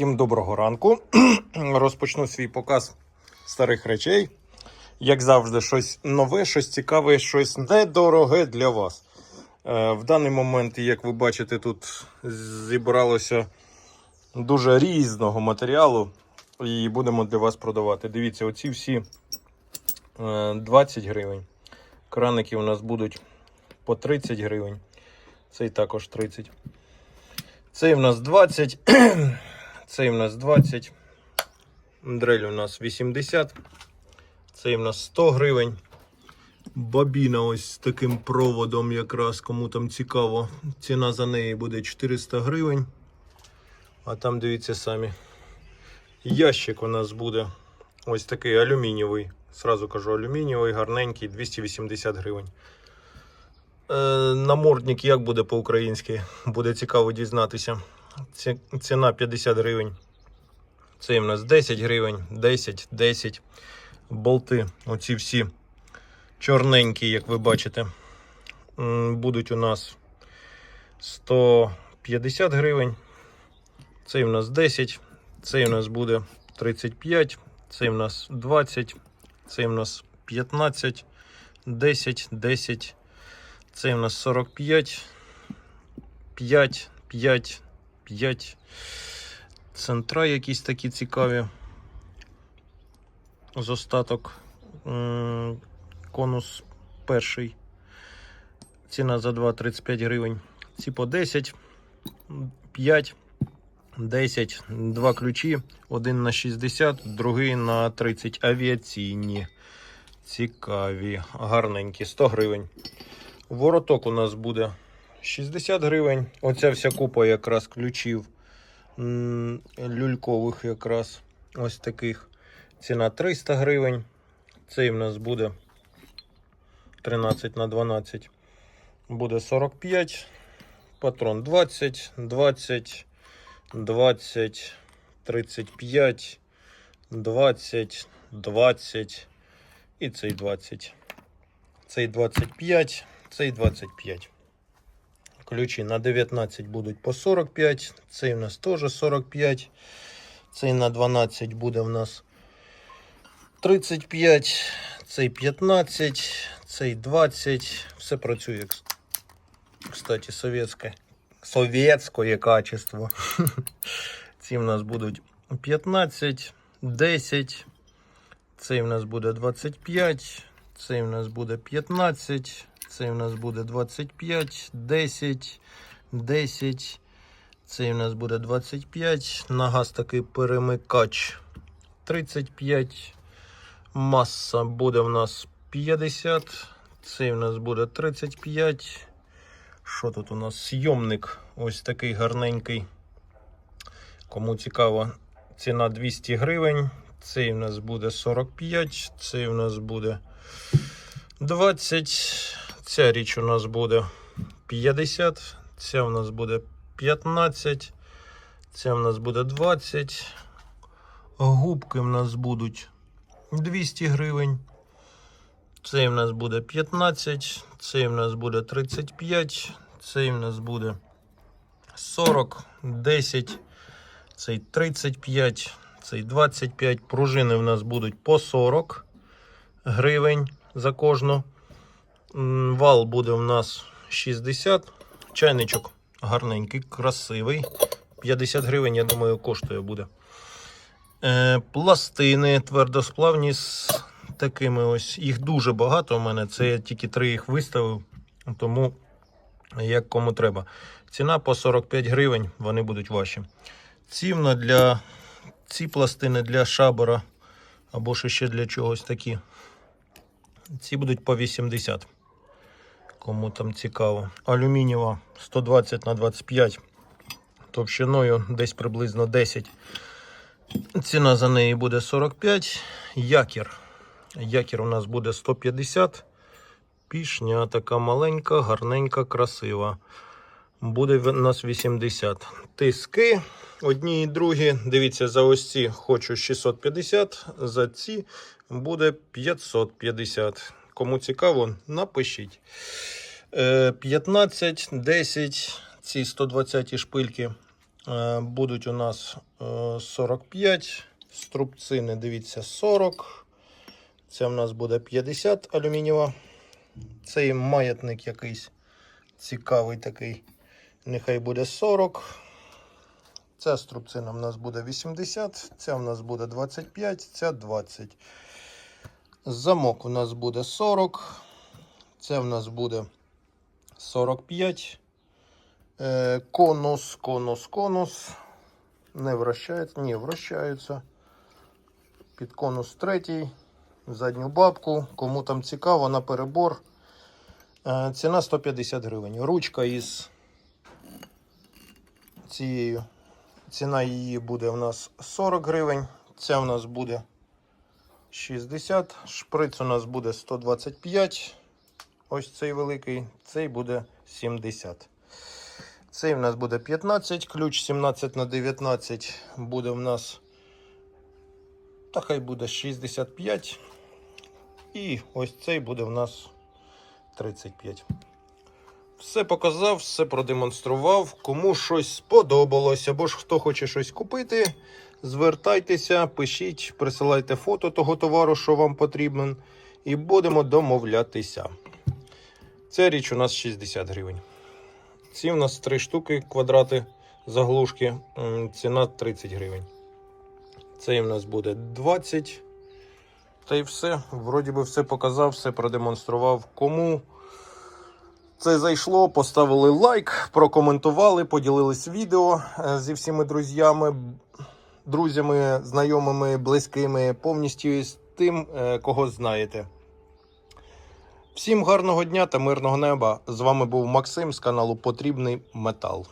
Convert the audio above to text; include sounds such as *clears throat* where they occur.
Всім доброго ранку. *clears throat* Розпочну свій показ старих речей. Як завжди, щось нове, щось цікаве, щось недороге для вас. Е, В даний момент, як ви бачите, тут зібралося дуже різного матеріалу і будемо для вас продавати. Дивіться, оці всі е, 20 гривень. Краники у нас будуть по 30 гривень. Цей також 30. Цей у нас 20. *clears throat* Цей у нас 20. Дрель у нас 80. Цей у нас 100 гривень. Бабіна ось з таким проводом, якраз кому там цікаво. Ціна за неї буде 400 гривень. А там дивіться самі. Ящик у нас буде ось такий алюмінієвий. Сразу кажу, алюмінієвий, гарненький, 280 гривень. Е, намордник як буде по-українськи? Буде цікаво дізнатися. Ці- Ціна 50 гривень. Це у нас 10 гривень, 10, 10. Болти, оці всі чорненькі, як ви бачите, будуть у нас 150 гривень. Цей у нас 10, цей у нас буде 35, цей у нас 20, цей у нас 15, 10, 10. Цей у нас 45, 5, 5, 5. Центра якісь такі цікаві. З остаток. Конус перший. Ціна за 2,35 гривень. Ці по 10, 5, 10, два ключі. Один на 60, другий на 30. Авіаційні. Цікаві, гарненькі, 100 гривень. Вороток у нас буде 60 гривень. Оця вся купа якраз ключів люлькових якраз ось таких. Ціна 300 гривень. Цей в нас буде 13 на 12. Буде 45. Патрон 20, 20, 20, 35, 20, 20 і цей 20. Цей 25, цей 25. Ключі на 19 будуть по 45, цей у нас теж 45, цей на 12 буде у нас 35, цей 15, цей 20. Все працює, кстати, совєтське. Совєтське качество. *laughs* Ці в нас будуть 15, 10, цей в нас буде 25, цей в нас буде 15, цей в нас буде 25, 10, 10, цей в нас буде 25, на газ такий перемикач 35, маса буде в нас 50, цей в нас буде 35. Що тут у нас? Сйомник ось такий гарненький. Кому цікаво, ціна 200 гривень. Цей у нас буде 45, цей у нас буде 20. Ця річ у нас буде 50, ця у нас буде 15, ця у нас буде 20. Губки у нас будуть 200 гривень. Цей у нас буде 15, цей у нас буде 35, цей у нас буде 40, 10, цей 35, цей 25. Пружини у нас будуть по 40 гривень за кожну. Вал буде у нас 60. Чайничок гарненький, красивий. 50 гривень, я думаю, коштує буде. Е, пластини твердосплавні з такими ось. Їх дуже багато у мене. Це я тільки три їх виставив. Тому як кому треба. Ціна по 45 гривень, вони будуть ваші. Цівна для ці пластини для шабора або ще для чогось такі. Ці будуть по 80. Кому там цікаво. Алюмінієва 120 на 25. Товщиною десь приблизно 10. Ціна за неї буде 45. Якір. Якір у нас буде 150. Пішня така маленька, гарненька, красива. Буде в нас 80. Тиски одні і другі. Дивіться, за ось ці хочу 650, за ці буде 550. Кому цікаво, напишіть. Е, 15, 10, ці 120 шпильки Е, Будуть у нас е, 45, струбцини, дивіться, 40. Це в нас буде 50 алюмінієва. Цей маятник якийсь цікавий такий. Нехай буде 40. Ця струбцина в нас буде 80, ця в нас буде 25, ця 20. Замок у нас буде 40. Це в нас буде 45. Е, конус, конус, конус. Не вращається. Ні, вращаються. Під конус третій. Задню бабку. Кому там цікаво, на перебор. Е, ціна 150 гривень. Ручка із цією. Ціна її буде у нас 40 гривень. Ця у нас буде 60. Шприц у нас буде 125. Ось цей великий. Цей буде 70. Цей в нас буде 15. Ключ 17 на 19 буде в нас. Та хай буде 65. І ось цей буде в нас 35. Все показав, все продемонстрував. Кому щось сподобалось, або ж хто хоче щось купити, звертайтеся, пишіть, присилайте фото того товару, що вам потрібен, і будемо домовлятися. Ця річ у нас 60 гривень. Ці у нас 3 штуки квадрати заглушки. Ціна 30 гривень. Цей у нас буде 20. Та й все. Вроді би все показав, все продемонстрував. Кому це зайшло, поставили лайк, прокоментували, поділились відео е, зі всіма друзями, друзями, знайомими, близькими, повністю з тим, е, кого знаєте. Всім гарного дня та мирного неба. З вами був Максим з каналу Потрібний Метал.